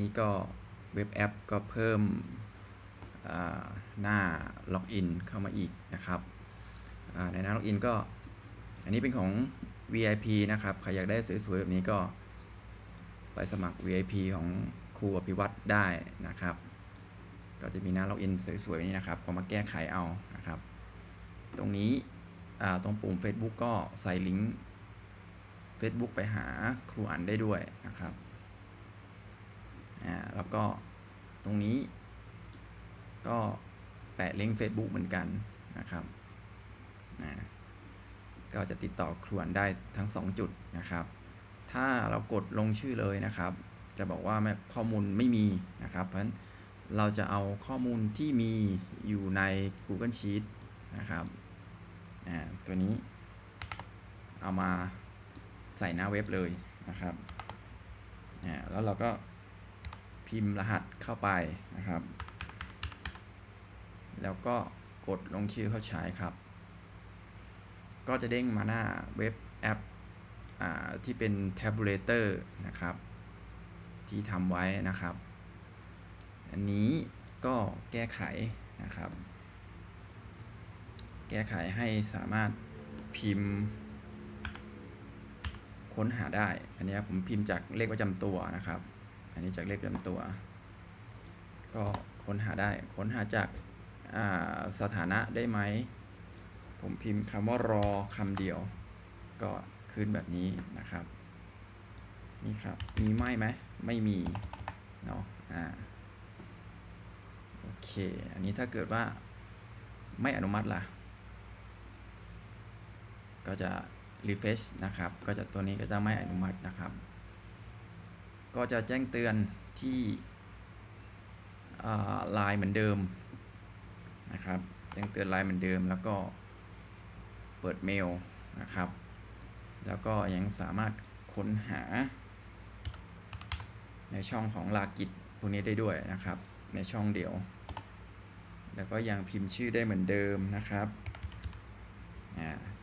นี่ก็เว็บแอปก็เพิ่มหน้าล็อกอินเข้ามาอีกนะครับในหน้าล็อกอินก็อันนี้เป็นของ VIP นะครับ ใครอยากได้สวยๆแบบนี้ก็ไปสมัคร VIP ของครูอภิวัตรได้นะครับ ก็จะมีหน้าล็อกอินสวยๆนี้นะครับก็มาแก้ไขเอานะครับ ตรงนี้ตรงปุ่ม Facebook ก็ใส่ลิงก์ Facebook ไปหาครูอันได้ด้วยนะครับ อ่าแล้วก็ตรงนี้ก็แปะลิงก์ Facebook เหมือนกันนะครับนะก็จะติดต่อครวนได้ทั้ง 2 จุดนะครับ ถ้าเรากดลงชื่อเลยนะครับ จะบอกว่าข้อมูลไม่มีนะครับ เพราะฉะนั้นเราจะเอาข้อมูลที่มีอยู่ใน Google Sheet นะครับอ่าตัวนี้เอามาใส่หน้าเว็บเลยนะครับอ่าแล้วเราก็ พิมพ์รหัสเข้าไปนะครับ แล้วก็กดลงชื่อเข้าใช้ครับ ก็จะเด้งมาหน้าเว็บแอปอที่เป็น Tabulator นะครับ ที่ทำไว้นะครับ อันนี้ก็แก้ไขนะครับ แก้ไขให้สามารถพิมพ์ ค้นหาได้ อันนี้ผมพิมพ์จากเลขประจำตัวนะครับ อันนี้จากเลขประจำตัว ก็ค้นหาได้ ค้นหาจากาสถานะได้ไหม ผมพิมพ์คำว่ารอคำเดียว ก็ขึ้นแบบนี้นะครับ นี่ครับ มีไหมไหม ไม่มี เนาะ อ่า โอเค อันนี้ถ้าเกิดว่าไม่อนุมัติล่ะ ก็จะ refresh นะครับ ก็จะตัวนี้ก็จะไม่อนุมัตินะครับ ก็จะแจ้งเตือนที่ไลน์เหมือนเดิมนะครับ แจ้งเตือนไลน์เหมือนเดิม แล้วก็เปิดเมลนะครับ แล้วก็ยังสามารถค้นหา ในช่องของลากิจพวกนี้ได้ด้วยนะครับ ในช่องเดียว แล้วก็ยังพิมพ์ชื่อได้เหมือนเดิมนะครับอ่า